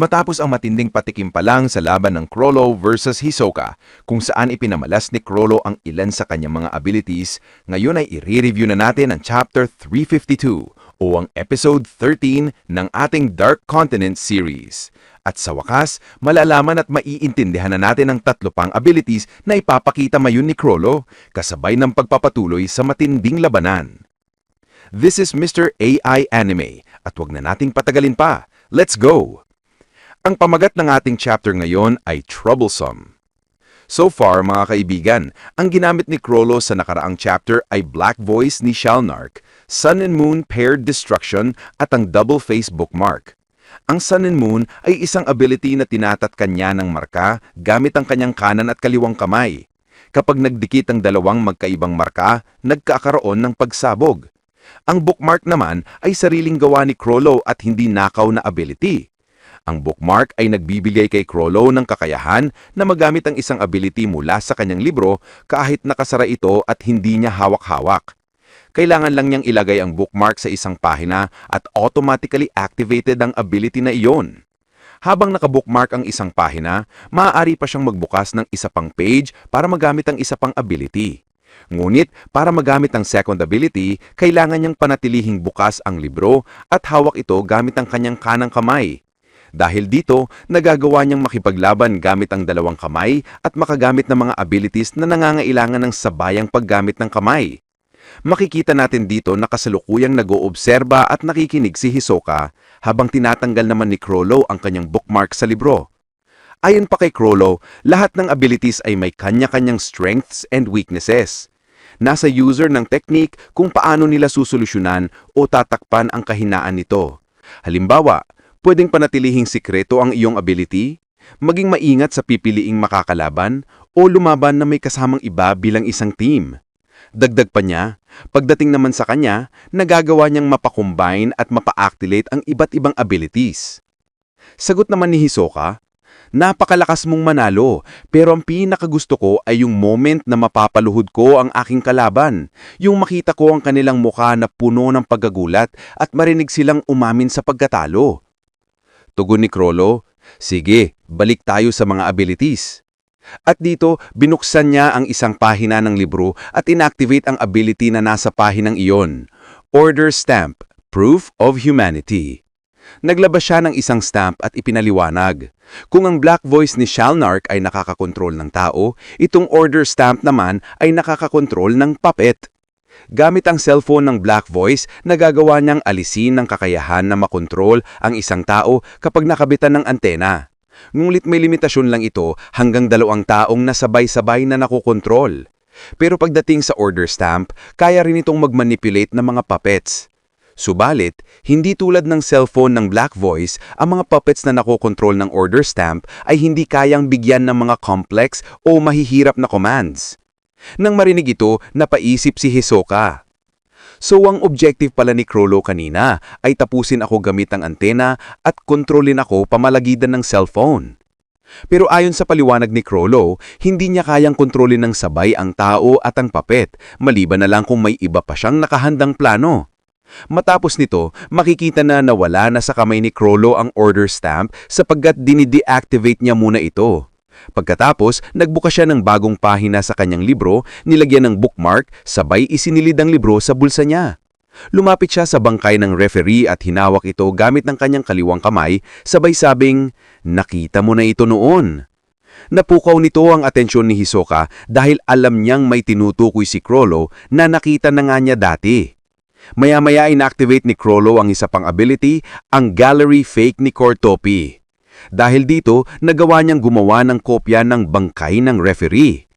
Matapos ang matinding patikim pa lang sa laban ng Krollo versus Hisoka, kung saan ipinamalas ni Krollo ang ilan sa kanyang mga abilities, ngayon ay i-review na natin ang Chapter 352 o ang Episode 13 ng ating Dark Continent series. At sa wakas, malalaman at maiintindihan na natin ang tatlo pang abilities na ipapakita mayon ni Krollo, kasabay ng pagpapatuloy sa matinding labanan. This is Mr. AI Anime, at wag na nating patagalin pa. Let's go! Ang pamagat ng ating chapter ngayon ay Troublesome. So far, mga kaibigan, ang ginamit ni Krollo sa nakaraang chapter ay Black Voice ni Shalnark, Sun and Moon Paired Destruction at ang Double Face Bookmark. Ang Sun and Moon ay isang ability na tinatatkan niya ng marka gamit ang kanyang kanan at kaliwang kamay. Kapag nagdikit ang dalawang magkaibang marka, nagkakaroon ng pagsabog. Ang bookmark naman ay sariling gawa ni Krollo at hindi nakaw na ability. Ang bookmark ay nagbibigay kay Krollo ng kakayahan na magamit ang isang ability mula sa kanyang libro kahit nakasara ito at hindi niya hawak-hawak. Kailangan lang niyang ilagay ang bookmark sa isang pahina at automatically activated ang ability na iyon. Habang nakabookmark ang isang pahina, maaari pa siyang magbukas ng isa pang page para magamit ang isa pang ability. Ngunit para magamit ang second ability, kailangan niyang panatilihing bukas ang libro at hawak ito gamit ang kanyang kanang kamay. Dahil dito, nagagawa niyang makipaglaban gamit ang dalawang kamay at makagamit ng mga abilities na nangangailangan ng sabayang paggamit ng kamay. Makikita natin dito na kasalukuyang nag-oobserba at nakikinig si Hisoka habang tinatanggal naman ni Krollo ang kanyang bookmark sa libro. Ayon pa kay Krollo, lahat ng abilities ay may kanya-kanyang strengths and weaknesses. Nasa user ng technique kung paano nila susolusyonan o tatakpan ang kahinaan nito. Halimbawa, pwedeng panatilihing sikreto ang iyong ability, maging maingat sa pipiliing makakalaban, o lumaban na may kasamang iba bilang isang team. Dagdag pa niya, pagdating naman sa kanya, nagagawa niyang mapakombine at mapa-activate ang iba't ibang abilities. Sagot naman ni Hisoka, Napakalakas mong manalo, pero ang pinakagusto ko ay yung moment na mapapaluhod ko ang aking kalaban. Yung makita ko ang kanilang mukha na puno ng paggagulat at marinig silang umamin sa pagkatalo. Tugon ni Krollo, Sige, balik tayo sa mga abilities. At dito, binuksan niya ang isang pahina ng libro at inactivate ang ability na nasa pahinang iyon. Order Stamp, Proof of Humanity. Naglabas siya ng isang stamp at ipinaliwanag. Kung ang black voice ni Shalnark ay nakakakontrol ng tao, itong order stamp naman ay nakakakontrol ng puppet. Gamit ang cellphone ng Black Voice, nagagawa niyang alisin ng kakayahan na makontrol ang isang tao kapag nakabitan ng antena. Ngunit may limitasyon lang ito hanggang dalawang taong nasabay-sabay na nakokontrol. Pero pagdating sa order stamp, kaya rin itong magmanipulate ng mga puppets. Subalit, hindi tulad ng cellphone ng Black Voice, ang mga puppets na nakokontrol ng order stamp ay hindi kayang bigyan ng mga complex o mahihirap na commands. Nang marinig ito, napaisip si Hisoka. So ang objective pala ni Krollo kanina ay tapusin ako gamit ang antena at kontrolin ako pamalagidan ng cellphone. Pero ayon sa paliwanag ni Krollo, hindi niya kayang kontrolin ng sabay ang tao at ang papet, maliban na lang kung may iba pa siyang nakahandang plano. Matapos nito, makikita na nawala na sa kamay ni Krollo ang order stamp sapagkat dinideactivate niya muna ito. Pagkatapos, nagbukas siya ng bagong pahina sa kanyang libro, nilagyan ng bookmark, sabay isinilid ang libro sa bulsa niya. Lumapit siya sa bangkay ng referee at hinawak ito gamit ng kanyang kaliwang kamay, sabay sabing, nakita mo na ito noon. Napukaw nito ang atensyon ni Hisoka dahil alam niyang may tinutukoy si Krollo na nakita na nga niya dati. Maya-maya inactivate ni Krollo ang isa pang ability, ang Gallery Fake ni Cortopi. Dahil dito, nagawa niyang gumawa ng kopya ng bangkay ng referee.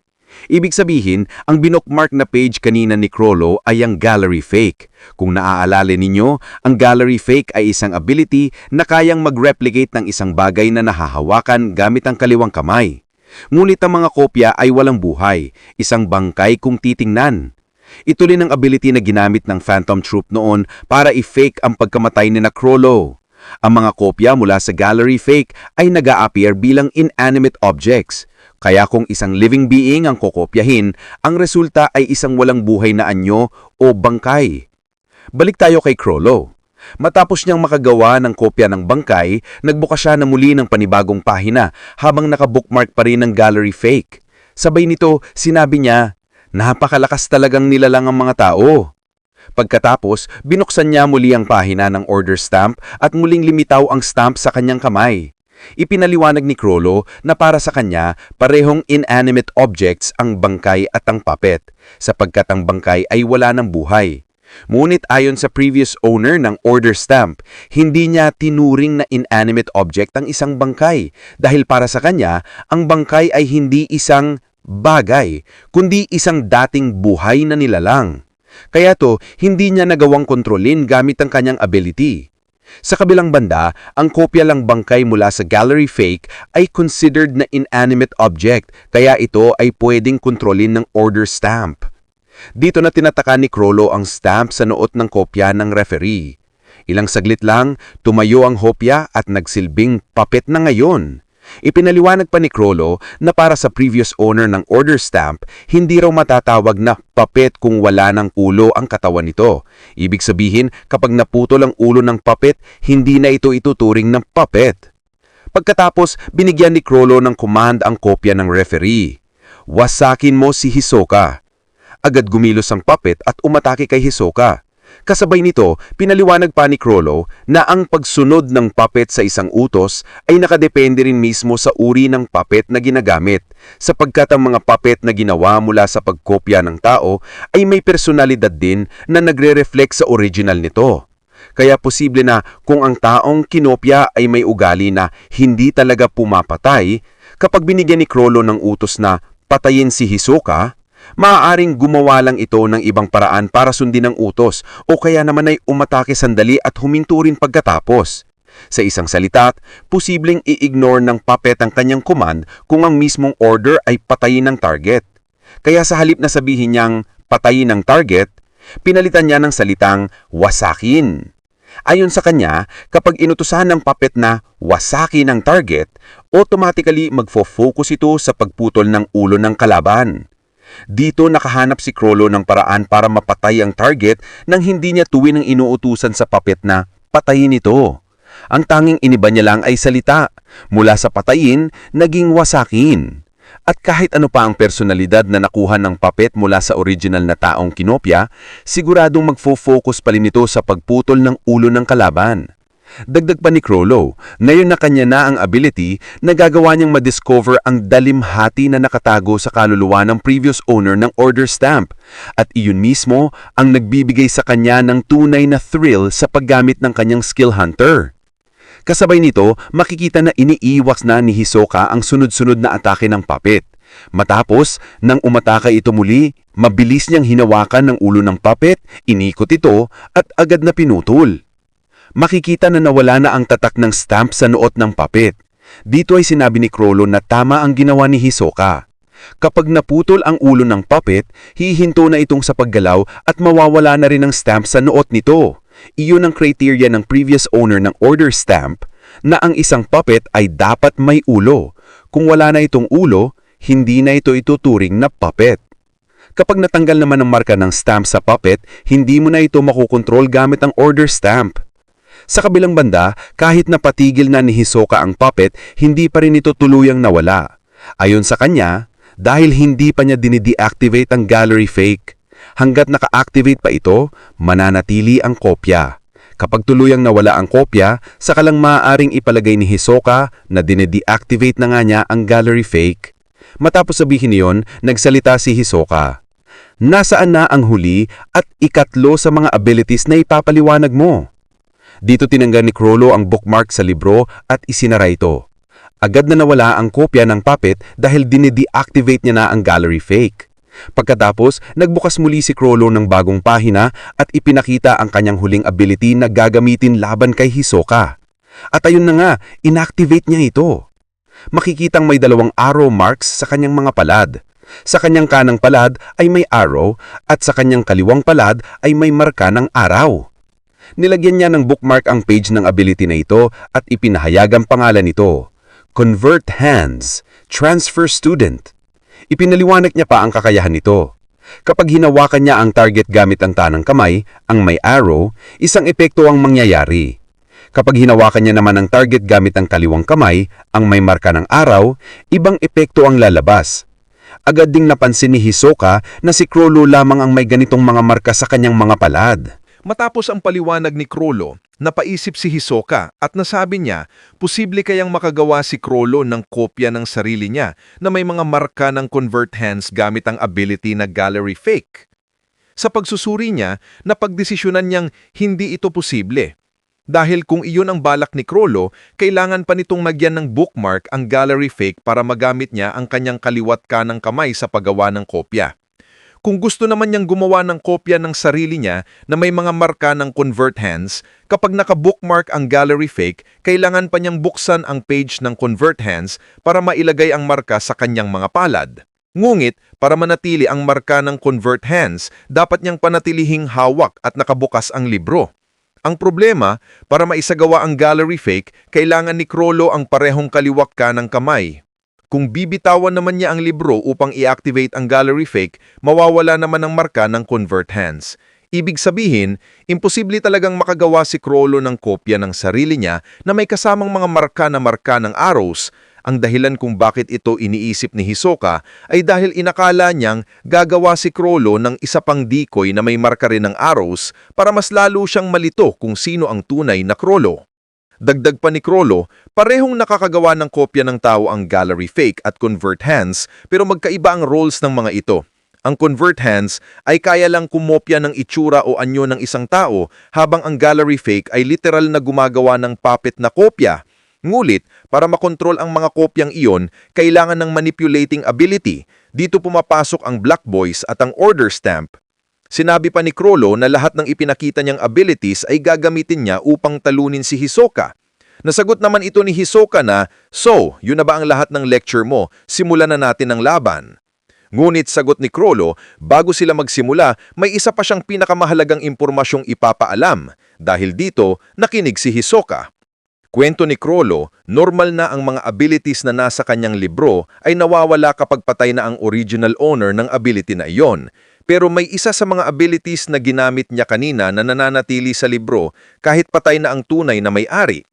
Ibig sabihin, ang binokmark na page kanina ni Krollo ay ang gallery fake. Kung naaalala ninyo, ang gallery fake ay isang ability na kayang mag-replicate ng isang bagay na nahahawakan gamit ang kaliwang kamay. Ngunit ang mga kopya ay walang buhay, isang bangkay kung titingnan. Ito rin ang ability na ginamit ng Phantom Troop noon para i-fake ang pagkamatay ni na Krollo. Ang mga kopya mula sa gallery fake ay nag appear bilang inanimate objects. Kaya kung isang living being ang kokopyahin, ang resulta ay isang walang buhay na anyo o bangkay. Balik tayo kay Krollo. Matapos niyang makagawa ng kopya ng bangkay, nagbukas siya na muli ng panibagong pahina habang nakabookmark pa rin ng gallery fake. Sabay nito, sinabi niya, napakalakas talagang nilalang ang mga tao. Pagkatapos, binuksan niya muli ang pahina ng order stamp at muling limitaw ang stamp sa kanyang kamay. Ipinaliwanag ni Crollo na para sa kanya, parehong inanimate objects ang bangkay at ang puppet, sapagkat ang bangkay ay wala ng buhay. Ngunit ayon sa previous owner ng order stamp, hindi niya tinuring na inanimate object ang isang bangkay dahil para sa kanya, ang bangkay ay hindi isang bagay, kundi isang dating buhay na nilalang. Kaya to, hindi niya nagawang kontrolin gamit ang kanyang ability. Sa kabilang banda, ang kopya lang bangkay mula sa gallery fake ay considered na inanimate object, kaya ito ay pwedeng kontrolin ng order stamp. Dito na tinataka ni Crollo ang stamp sa noot ng kopya ng referee. Ilang saglit lang, tumayo ang hopya at nagsilbing papet na ngayon. Ipinaliwanag pa ni Crollo na para sa previous owner ng order stamp, hindi raw matatawag na papet kung wala ng ulo ang katawan nito. Ibig sabihin, kapag naputol ang ulo ng papet, hindi na ito ituturing ng papet. Pagkatapos, binigyan ni Crollo ng command ang kopya ng referee. Wasakin mo si Hisoka. Agad gumilos ang puppet at umatake kay Hisoka. Kasabay nito, pinaliwanag pa ni Crollo na ang pagsunod ng puppet sa isang utos ay nakadepende rin mismo sa uri ng puppet na ginagamit, sapagkat ang mga puppet na ginawa mula sa pagkopya ng tao ay may personalidad din na nagre-reflect sa original nito. Kaya posible na kung ang taong kinopya ay may ugali na hindi talaga pumapatay, kapag binigyan ni Crollo ng utos na patayin si Hisoka, maaaring gumawa lang ito ng ibang paraan para sundin ang utos o kaya naman ay umatake sandali at huminto rin pagkatapos. Sa isang salita, posibleng i-ignore ng puppet ang kanyang command kung ang mismong order ay patayin ng target. Kaya sa halip na sabihin niyang patayin ng target, pinalitan niya ng salitang wasakin. Ayon sa kanya, kapag inutusan ng puppet na wasakin ang target, automatically magfo-focus ito sa pagputol ng ulo ng kalaban. Dito nakahanap si Crollo ng paraan para mapatay ang target nang hindi niya tuwin ang inuutusan sa puppet na patayin ito. Ang tanging iniba niya lang ay salita. Mula sa patayin, naging wasakin. At kahit ano pa ang personalidad na nakuha ng puppet mula sa original na taong kinopya, siguradong magfo-focus pa rin ito sa pagputol ng ulo ng kalaban. Dagdag pa ni Crollo, ngayon na kanya na ang ability na gagawa niyang madiscover ang dalimhati na nakatago sa kaluluwa ng previous owner ng order stamp at iyon mismo ang nagbibigay sa kanya ng tunay na thrill sa paggamit ng kanyang skill hunter. Kasabay nito, makikita na iniiwas na ni Hisoka ang sunod-sunod na atake ng puppet. Matapos, nang umataka ito muli, mabilis niyang hinawakan ng ulo ng puppet, inikot ito at agad na pinutol makikita na nawala na ang tatak ng stamp sa noot ng papet. Dito ay sinabi ni Crollo na tama ang ginawa ni Hisoka. Kapag naputol ang ulo ng puppet, hihinto na itong sa paggalaw at mawawala na rin ang stamp sa noot nito. Iyon ang criteria ng previous owner ng order stamp na ang isang puppet ay dapat may ulo. Kung wala na itong ulo, hindi na ito ituturing na puppet. Kapag natanggal naman ang marka ng stamp sa puppet, hindi mo na ito makukontrol gamit ang order stamp. Sa kabilang banda, kahit napatigil na ni Hisoka ang puppet, hindi pa rin ito tuluyang nawala. Ayon sa kanya, dahil hindi pa niya dinideactivate ang gallery fake. Hanggat naka-activate pa ito, mananatili ang kopya. Kapag tuluyang nawala ang kopya, saka lang maaaring ipalagay ni Hisoka na dinideactivate na nga niya ang gallery fake. Matapos sabihin niyon, nagsalita si Hisoka. Nasaan na ang huli at ikatlo sa mga abilities na ipapaliwanag mo? Dito tinanggal ni Crollo ang bookmark sa libro at isinara ito. Agad na nawala ang kopya ng puppet dahil dinideactivate niya na ang gallery fake. Pagkatapos, nagbukas muli si Crollo ng bagong pahina at ipinakita ang kanyang huling ability na gagamitin laban kay Hisoka. At ayun na nga, inactivate niya ito. Makikitang may dalawang arrow marks sa kanyang mga palad. Sa kanyang kanang palad ay may arrow at sa kanyang kaliwang palad ay may marka ng araw. Nilagyan niya ng bookmark ang page ng ability na ito at ipinahayag ang pangalan nito. Convert Hands, Transfer Student. Ipinaliwanag niya pa ang kakayahan nito. Kapag hinawakan niya ang target gamit ang tanang kamay, ang may arrow, isang epekto ang mangyayari. Kapag hinawakan niya naman ang target gamit ang kaliwang kamay, ang may marka ng araw, ibang epekto ang lalabas. Agad ding napansin ni Hisoka na si Krolo lamang ang may ganitong mga marka sa kanyang mga palad. Matapos ang paliwanag ni Krolo, napaisip si Hisoka at nasabi niya, posible kayang makagawa si Krolo ng kopya ng sarili niya na may mga marka ng convert hands gamit ang ability na gallery fake. Sa pagsusuri niya, napagdesisyonan niyang hindi ito posible. Dahil kung iyon ang balak ni Krolo, kailangan pa nitong nagyan ng bookmark ang gallery fake para magamit niya ang kanyang kaliwat kanang kamay sa paggawa ng kopya. Kung gusto naman niyang gumawa ng kopya ng sarili niya na may mga marka ng convert hands, kapag naka-bookmark ang gallery fake, kailangan pa niyang buksan ang page ng convert hands para mailagay ang marka sa kanyang mga palad. Ngungit, para manatili ang marka ng convert hands, dapat niyang panatilihing hawak at nakabukas ang libro. Ang problema, para maisagawa ang gallery fake, kailangan ni Krolo ang parehong kaliwak ka ng kamay. Kung bibitawan naman niya ang libro upang i-activate ang gallery fake, mawawala naman ang marka ng convert hands. Ibig sabihin, imposible talagang makagawa si Krolo ng kopya ng sarili niya na may kasamang mga marka na marka ng arrows. Ang dahilan kung bakit ito iniisip ni Hisoka ay dahil inakala niyang gagawa si Krolo ng isa pang decoy na may marka rin ng arrows para mas lalo siyang malito kung sino ang tunay na Krolo. Dagdag pa ni Krolo, parehong nakakagawa ng kopya ng tao ang gallery fake at convert hands pero magkaiba ang roles ng mga ito. Ang convert hands ay kaya lang kumopya ng itsura o anyo ng isang tao habang ang gallery fake ay literal na gumagawa ng puppet na kopya. Ngulit, para makontrol ang mga kopyang iyon, kailangan ng manipulating ability. Dito pumapasok ang Black Boys at ang Order Stamp. Sinabi pa ni Krolo na lahat ng ipinakita niyang abilities ay gagamitin niya upang talunin si Hisoka. Nasagot naman ito ni Hisoka na, So, yun na ba ang lahat ng lecture mo? Simulan na natin ang laban. Ngunit sagot ni Krolo, bago sila magsimula, may isa pa siyang pinakamahalagang impormasyong ipapaalam. Dahil dito, nakinig si Hisoka. Kwento ni Krolo, normal na ang mga abilities na nasa kanyang libro ay nawawala kapag patay na ang original owner ng ability na iyon. Pero may isa sa mga abilities na ginamit niya kanina na nananatili sa libro kahit patay na ang tunay na may-ari.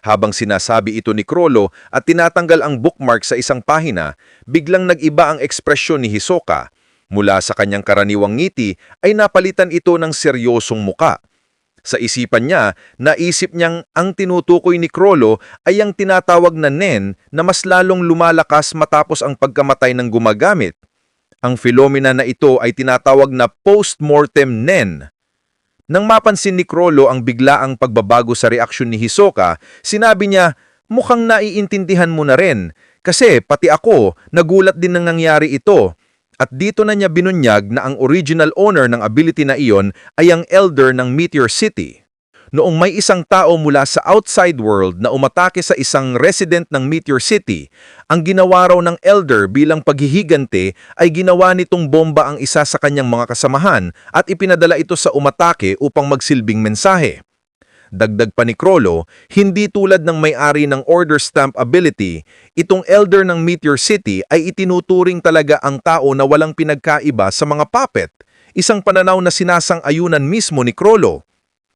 Habang sinasabi ito ni Krolo at tinatanggal ang bookmark sa isang pahina, biglang nag-iba ang ekspresyon ni Hisoka. Mula sa kanyang karaniwang ngiti ay napalitan ito ng seryosong muka. Sa isipan niya, naisip niyang ang tinutukoy ni Krolo ay ang tinatawag na Nen na mas lalong lumalakas matapos ang pagkamatay ng gumagamit. Ang phenomena na ito ay tinatawag na post-mortem Nen. Nang mapansin ni Krolo ang biglaang pagbabago sa reaksyon ni Hisoka, sinabi niya, mukhang naiintindihan mo na rin. Kasi pati ako, nagulat din nang nangyari ito. At dito na niya binunyag na ang original owner ng ability na iyon ay ang elder ng Meteor City. Noong may isang tao mula sa outside world na umatake sa isang resident ng Meteor City, ang ginawa raw ng elder bilang paghihigante ay ginawa nitong bomba ang isa sa kanyang mga kasamahan at ipinadala ito sa umatake upang magsilbing mensahe. Dagdag pa ni Krolo, hindi tulad ng may-ari ng Order Stamp ability, itong elder ng Meteor City ay itinuturing talaga ang tao na walang pinagkaiba sa mga puppet, isang pananaw na sinasang-ayunan mismo ni Krolo.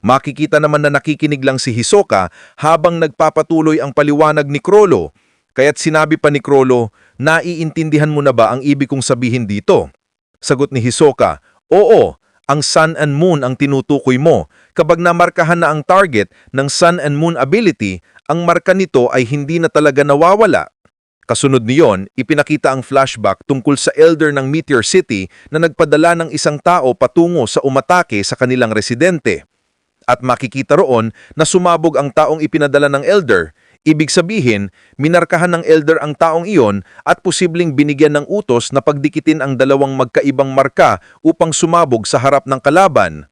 Makikita naman na nakikinig lang si Hisoka habang nagpapatuloy ang paliwanag ni Krolo, kaya't sinabi pa ni Krolo, naiintindihan mo na ba ang ibig kong sabihin dito? Sagot ni Hisoka, oo, ang Sun and Moon ang tinutukoy mo. Kapag namarkahan na ang target ng Sun and Moon ability, ang marka nito ay hindi na talaga nawawala. Kasunod niyon, ipinakita ang flashback tungkol sa elder ng Meteor City na nagpadala ng isang tao patungo sa umatake sa kanilang residente. At makikita roon na sumabog ang taong ipinadala ng elder. Ibig sabihin, minarkahan ng elder ang taong iyon at posibleng binigyan ng utos na pagdikitin ang dalawang magkaibang marka upang sumabog sa harap ng kalaban.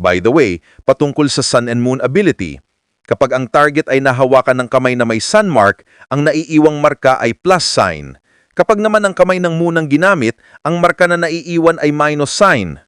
By the way, patungkol sa Sun and Moon ability, kapag ang target ay nahawakan ng kamay na may sun mark, ang naiiwang marka ay plus sign. Kapag naman ang kamay ng Moon ang ginamit, ang marka na naiiwan ay minus sign.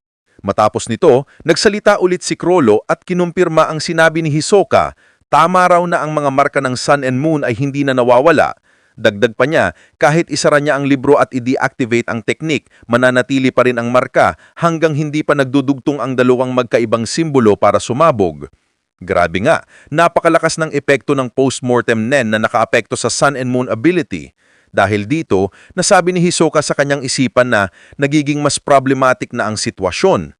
Matapos nito, nagsalita ulit si Krolo at kinumpirma ang sinabi ni Hisoka Tama raw na ang mga marka ng Sun and Moon ay hindi na nawawala. Dagdag pa niya, kahit isara niya ang libro at i-deactivate ang teknik, mananatili pa rin ang marka hanggang hindi pa nagdudugtong ang dalawang magkaibang simbolo para sumabog. Grabe nga, napakalakas ng epekto ng post-mortem NEN na nakaapekto sa Sun and Moon ability. Dahil dito, nasabi ni Hisoka sa kanyang isipan na nagiging mas problematic na ang sitwasyon.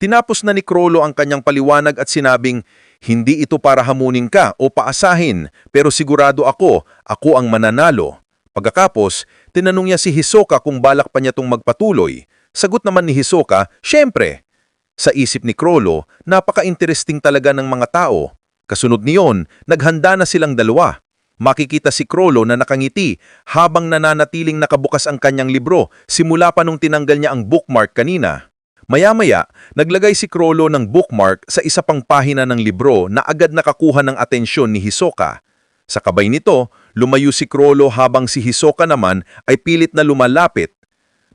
Tinapos na ni Krolo ang kanyang paliwanag at sinabing, hindi ito para hamunin ka o paasahin, pero sigurado ako, ako ang mananalo. Pagkakapos, tinanong niya si Hisoka kung balak pa niya itong magpatuloy. Sagot naman ni Hisoka, syempre. Sa isip ni Krolo, napaka-interesting talaga ng mga tao. Kasunod niyon, naghanda na silang dalawa. Makikita si Krolo na nakangiti habang nananatiling nakabukas ang kanyang libro simula pa nung tinanggal niya ang bookmark kanina. Maya-maya, naglagay si Krolo ng bookmark sa isa pang pahina ng libro na agad nakakuha ng atensyon ni Hisoka. Sa kabay nito, lumayo si Krolo habang si Hisoka naman ay pilit na lumalapit.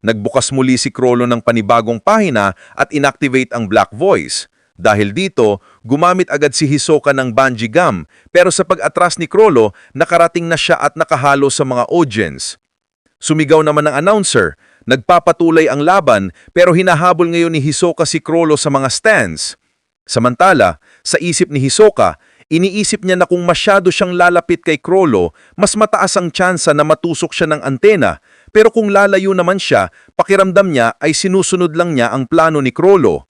Nagbukas muli si Krolo ng panibagong pahina at inactivate ang Black Voice. Dahil dito, gumamit agad si Hisoka ng bungee gum pero sa pag-atras ni Krolo, nakarating na siya at nakahalo sa mga audience. Sumigaw naman ng announcer, nagpapatuloy ang laban pero hinahabol ngayon ni Hisoka si Krolo sa mga stands. Samantala, sa isip ni Hisoka, iniisip niya na kung masyado siyang lalapit kay Krolo, mas mataas ang tsansa na matusok siya ng antena. Pero kung lalayo naman siya, pakiramdam niya ay sinusunod lang niya ang plano ni Krolo.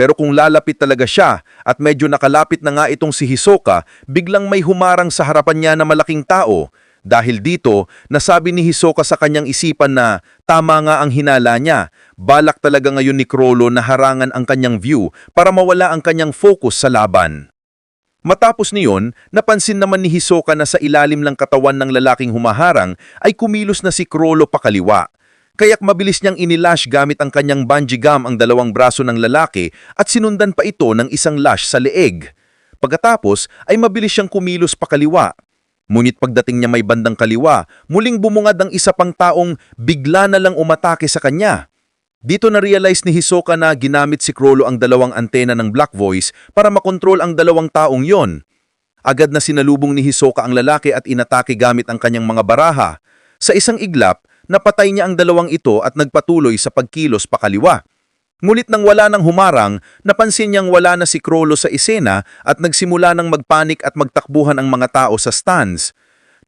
Pero kung lalapit talaga siya at medyo nakalapit na nga itong si Hisoka, biglang may humarang sa harapan niya na malaking tao. Dahil dito, nasabi ni Hisoka sa kanyang isipan na tama nga ang hinala niya. Balak talaga ngayon ni Krolo na harangan ang kanyang view para mawala ang kanyang focus sa laban. Matapos niyon, napansin naman ni Hisoka na sa ilalim ng katawan ng lalaking humaharang ay kumilos na si Krolo pakaliwa. Kaya't mabilis niyang inilash gamit ang kanyang bungee gum ang dalawang braso ng lalaki at sinundan pa ito ng isang lash sa leeg. Pagkatapos ay mabilis siyang kumilos pakaliwa. Ngunit pagdating niya may bandang kaliwa, muling bumungad ang isa pang taong bigla na lang umatake sa kanya. Dito na-realize ni Hisoka na ginamit si Krolo ang dalawang antena ng Black Voice para makontrol ang dalawang taong yon. Agad na sinalubong ni Hisoka ang lalaki at inatake gamit ang kanyang mga baraha. Sa isang iglap, napatay niya ang dalawang ito at nagpatuloy sa pagkilos pakaliwa. Ngunit nang wala nang humarang, napansin niyang wala na si Krolo sa esena at nagsimula ng magpanik at magtakbuhan ang mga tao sa stands.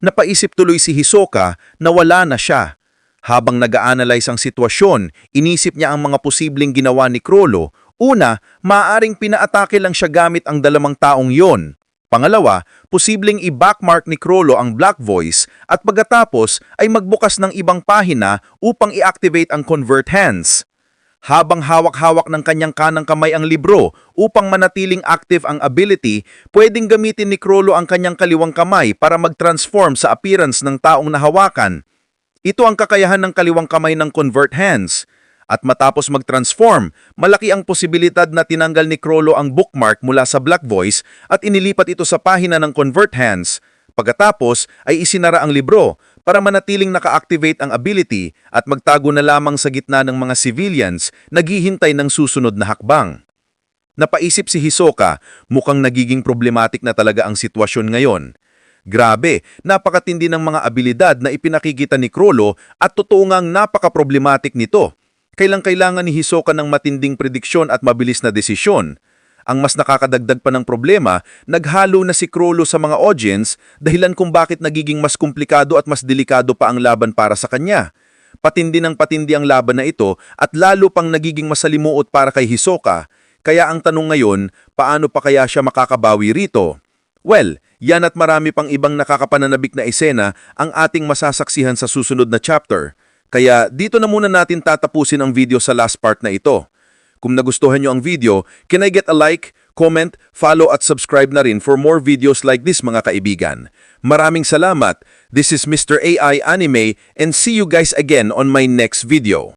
Napaisip tuloy si Hisoka na wala na siya. Habang nag-a-analyze ang sitwasyon, inisip niya ang mga posibleng ginawa ni Krolo. Una, maaaring pinaatake lang siya gamit ang dalawang taong yon. Pangalawa, posibleng i-backmark ni Krolo ang Black Voice at pagkatapos ay magbukas ng ibang pahina upang i-activate ang Convert Hands. Habang hawak-hawak ng kanyang kanang kamay ang libro upang manatiling active ang ability, pwedeng gamitin ni Krolo ang kanyang kaliwang kamay para mag-transform sa appearance ng taong nahawakan. Ito ang kakayahan ng kaliwang kamay ng Convert Hands. At matapos mag-transform, malaki ang posibilidad na tinanggal ni Krolo ang bookmark mula sa Black Voice at inilipat ito sa pahina ng Convert Hands. Pagkatapos ay isinara ang libro para manatiling naka-activate ang ability at magtago na lamang sa gitna ng mga civilians naghihintay ng susunod na hakbang. Napaisip si Hisoka, mukhang nagiging problematic na talaga ang sitwasyon ngayon. Grabe, napakatindi ng mga abilidad na ipinakikita ni Krolo at totoo ngang napaka-problematic nito. Kailang-kailangan ni Hisoka ng matinding prediksyon at mabilis na desisyon. Ang mas nakakadagdag pa ng problema, naghalo na si Krolo sa mga audience dahilan kung bakit nagiging mas komplikado at mas delikado pa ang laban para sa kanya. Patindi ng patindi ang laban na ito at lalo pang nagiging masalimuot para kay Hisoka. Kaya ang tanong ngayon, paano pa kaya siya makakabawi rito? Well, yan at marami pang ibang nakakapananabik na eksena ang ating masasaksihan sa susunod na chapter. Kaya dito na muna natin tatapusin ang video sa last part na ito. Kung nagustuhan nyo ang video, can I get a like, comment, follow at subscribe na rin for more videos like this mga kaibigan. Maraming salamat. This is Mr. AI Anime and see you guys again on my next video.